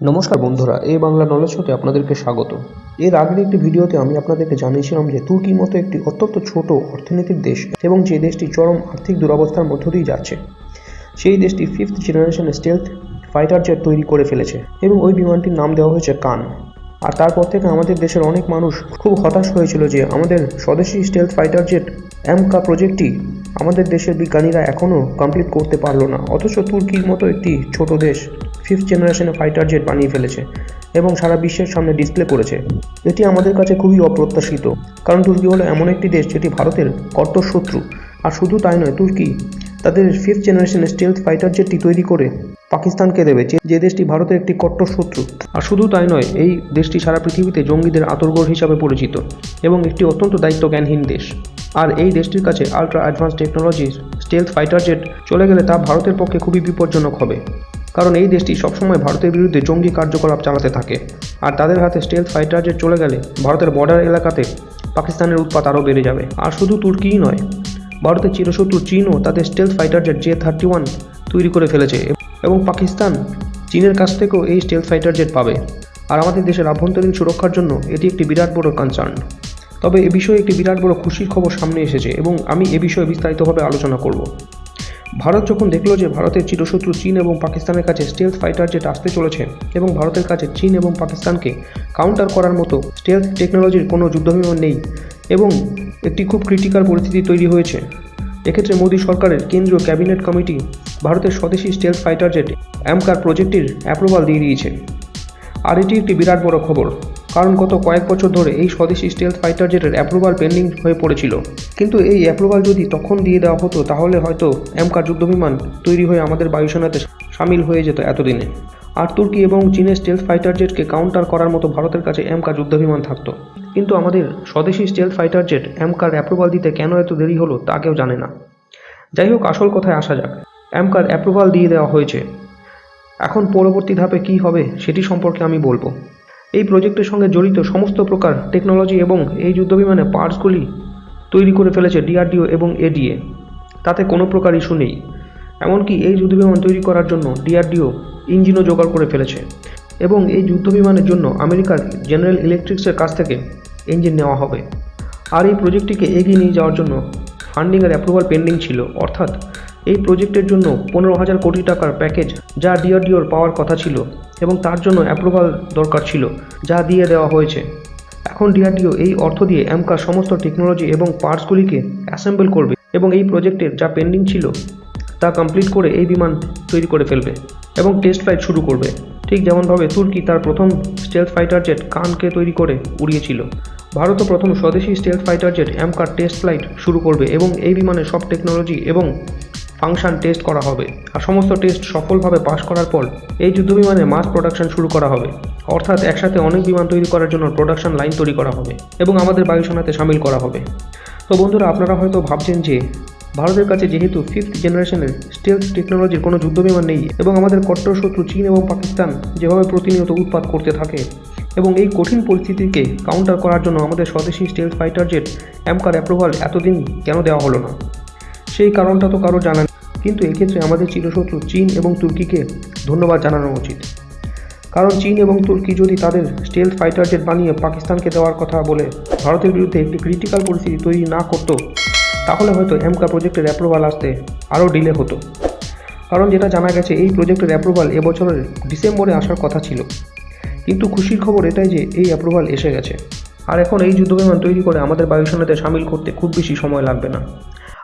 নমস্কার বন্ধুরা এই বাংলা নলেজ হতে আপনাদেরকে স্বাগত। এর আগের একটি ভিডিওতে আমি আপনাদেরকে জানিয়েছিলাম যে তুর্কির মতো একটি অত্যন্ত ছোট অর্থনীতির দেশ এবং যে দেশটি চরম আর্থিক দুরবস্থার মধ্য দিয়ে যাচ্ছে, সেই দেশটি fifth generation stealth fighter jet তৈরি করে ফেলেছে এবং ওই বিমানটির নাম দেওয়া হয়েছে কান। আর তারপর থেকে আমাদের দেশের অনেক মানুষ খুব হতাশ হয়েছিল যে আমাদের স্বদেশি স্টেলথ ফাইটার জেট এমকা প্রজেক্টটি আমাদের দেশের বিজ্ঞানীরা এখনও কমপ্লিট করতে পারল না। অথচ তুর্কির মতো একটি ছোট দেশ ফিফথ জেনারেশনের ফাইটার জেট বানিয়ে ফেলেছে এবং সারা বিশ্বের সামনে ডিসপ্লে করেছে। এটি আমাদের কাছে খুবই অপ্রত্যাশিত, কারণ তুর্কি হলো এমন একটি দেশ যেটি ভারতের কট্টর শত্রু। আর শুধু তাই নয়, তুর্কি তাদের ফিফথ জেনারেশন স্টেলথ ফাইটার জেটটি তৈরি করে পাকিস্তানকে দেবে, যে- দেশটি ভারতের একটি কট্টর শত্রু। আর শুধু তাই নয়, এই দেশটি সারা পৃথিবীতে জঙ্গিদের আতর্গর হিসাবে পরিচিত এবং একটি অত্যন্ত দায়িত্বজ্ঞানহীন দেশ। আর এই দেশটির কাছে আলট্রা অ্যাডভান্স টেকনোলজির স্টেলথ ফাইটার জেট চলে গেলে তা ভারতের পক্ষে খুবই বিপজ্জনক হবে। কারণ এই দেশটি সবসময় ভারতের বিরুদ্ধে জঙ্গি কার্যকলাপ চালাতে থাকে। আর তাদের হাতে স্টেলথ ফাইটার জেট চলে গেলে ভারতের বর্ডার এলাকাতে পাকিস্তানের উৎপাত আরও বেড়ে যাবে। আর শুধু তুর্কিই নয়, ভারতের চিরশত্রু চীনও তাদের stealth fighter J thirty one তৈরি করে ফেলেছে এবং পাকিস্তান চীনের কাছ থেকেও এই স্টেলথ ফাইটার জেট পাবে। আর আমাদের দেশের আভ্যন্তরীণ সুরক্ষার জন্য এটি একটি বিরাট বড় কনসার্ন তবে এ বিষয়ে একটি বিরাট বড় খুশির খবর সামনে এসেছে এবং আমি এ বিষয়ে বিস্তারিতভাবে আলোচনা করব। ভারত যখন দেখল যে ভারতের চিরশত্রু চীন এবং পাকিস্তানের কাছে স্টেলথ ফাইটার জেট আসতে চলেছে এবং ভারতের কাছে চীন এবং পাকিস্তানকে কাউন্টার করার মতো স্টেলথ টেকনোলজির কোনো যুদ্ধবিমান নেই এবং একটি খুব ক্রিটিক্যাল পরিস্থিতি তৈরি হয়েছে। এক্ষেত্রে মোদী সরকারের কেন্দ্রীয় ক্যাবিনেট কমিটি ভারতের স্বদেশি স্টেলথ ফাইটার জেট অ্যামকার প্রজেক্টের অ্যাপ্রুভাল দিয়ে দিয়েছে। আর এটি একটি বিরাট বড় খবর। কারণ গত কয়েক বছর ধরে এই স্বদেশি স্টেলথ ফাইটার জেটের অ্যাপ্রুভাল পেন্ডিং হয়ে পড়েছিল। কিন্তু এই অ্যাপ্রুভাল যদি তখন দিয়ে দেওয়া হতো, তাহলে হয়তো এমকা যুদ্ধবিমান তৈরি হয়ে আমাদের বায়ুসেনাতে সামিল হয়ে যেত এতদিনে। আর তুর্কি এবং চীনের স্টেলথ ফাইটার জেটকে কাউন্টার করার মতো ভারতের কাছে এমকা যুদ্ধবিমান থাকতো। কিন্তু আমাদের স্বদেশি স্টেলথ ফাইটার জেট এমকার অ্যাপ্রুভাল দিতে কেন এত দেরি হলো, তা কেউ জানে না। যাই হোক, আসল কথায় আসা যাক। এমকার অ্যাপ্রুভাল দিয়ে দেওয়া হয়েছে। এখন পরবর্তী ধাপে কী হবে, সেটি সম্পর্কে আমি বলব। এই প্রজেক্টের সঙ্গে জড়িত সমস্ত প্রকার টেকনোলজি এবং এই যুদ্ধবিমানের পার্টসগুলি তৈরি করে ফেলেছে ডিআরডিও এবং এডিএ তাতে কোনো প্রকার ইস্যু নেই। এমনকি এই যুদ্ধবিমান তৈরি করার জন্য ডিআরডিও ইঞ্জিনও জোগাড় করে ফেলেছে এবং এই যুদ্ধবিমানের জন্য আমেরিকার জেনারেল ইলেকট্রিক্সের কাছ থেকে ইঞ্জিন নেওয়া হবে। আর এই প্রজেক্টটিকে এগিয়ে নিয়ে যাওয়ার জন্য ফান্ডিংয়ের অ্যাপ্রুভাল পেন্ডিং ছিল, অর্থাৎ এই প্রজেক্টের জন্য পনেরো হাজার কোটি টাকার প্যাকেজ যা ডিআরডিওর পাওয়ার কথা ছিল এবং তার জন্য অ্যাপ্রুভাল দরকার ছিল, যা দিয়ে দেওয়া হয়েছে। এখন ডিআরডিও এই অর্থ দিয়ে এমকার সমস্ত টেকনোলজি এবং পার্টসগুলিকে অ্যাসেম্বল করবে এবং এই প্রজেক্টের যা পেন্ডিং ছিল তা কমপ্লিট করে এই বিমান তৈরি করে ফেলবে এবং টেস্ট ফ্লাইট শুরু করবে। ঠিক যেমনভাবে তুর্কি তার প্রথম স্টেলথ ফাইটার জেট কানকে তৈরি করে উড়িয়েছিল। ভারতও প্রথম স্বদেশি স্টেলথ ফাইটার জেট এমকার টেস্ট ফ্লাইট শুরু করবে এবং এই বিমানের সব টেকনোলজি এবং ফাংশন টেস্ট করা হবে। আর সমস্ত টেস্ট সফলভাবে পাশ করার পর এই যুদ্ধবিমানের মাস প্রোডাকশন শুরু করা হবে। অর্থাৎ একসাথে অনেক বিমান তৈরি করার জন্য প্রোডাকশন লাইন তৈরি করা হবে এবং আমাদের বায়ুসেনাতে সামিল করা হবে। তো বন্ধুরা, আপনারা হয়তো ভাবছেন যে ভারতের কাছে যেহেতু ফিফথ জেনারেশনের স্টেলস টেকনোলজির কোনো যুদ্ধবিমান নেই এবং আমাদের কট্টর শত্রু চীন এবং পাকিস্তান যেভাবে প্রতিনিয়ত উৎপাত করতে থাকে এবং এই কঠিন পরিস্থিতিকে কাউন্টার করার জন্য আমাদের স্বদেশি স্টেলথ ফাইটার জেট অ্যামকার অ্যাপ্রুভাল এতদিন কেন দেওয়া হলো না? সেই কারণটা তো কারও জানা কিন্তু এক্ষেত্রে আমাদের চিরশত্রু চীন এবং তুর্কিকে ধন্যবাদ জানানো উচিত। কারণ চীন এবং তুর্কি যদি তাদের স্টেলথ ফাইটার জেট বানিয়ে পাকিস্তানকে দেওয়ার কথা বলে ভারতের বিরুদ্ধে একটি ক্রিটিক্যাল পরিস্থিতি তৈরি না করতো, তাহলে হয়তো এমকা প্রজেক্টের অ্যাপ্রুভাল আসতে আরও ডিলে হতো। কারণ যেটা জানা গেছে, এই প্রজেক্টের অ্যাপ্রুভাল এবছরের ডিসেম্বরে আসার কথা ছিল। কিন্তু খুশির খবর এটাই যে এই অ্যাপ্রুভাল এসে গেছে। আর এখন এই যুদ্ধবিমান তৈরি করে আমাদের বায়ুসেনাতে সামিল করতে খুব বেশি সময় লাগবে না।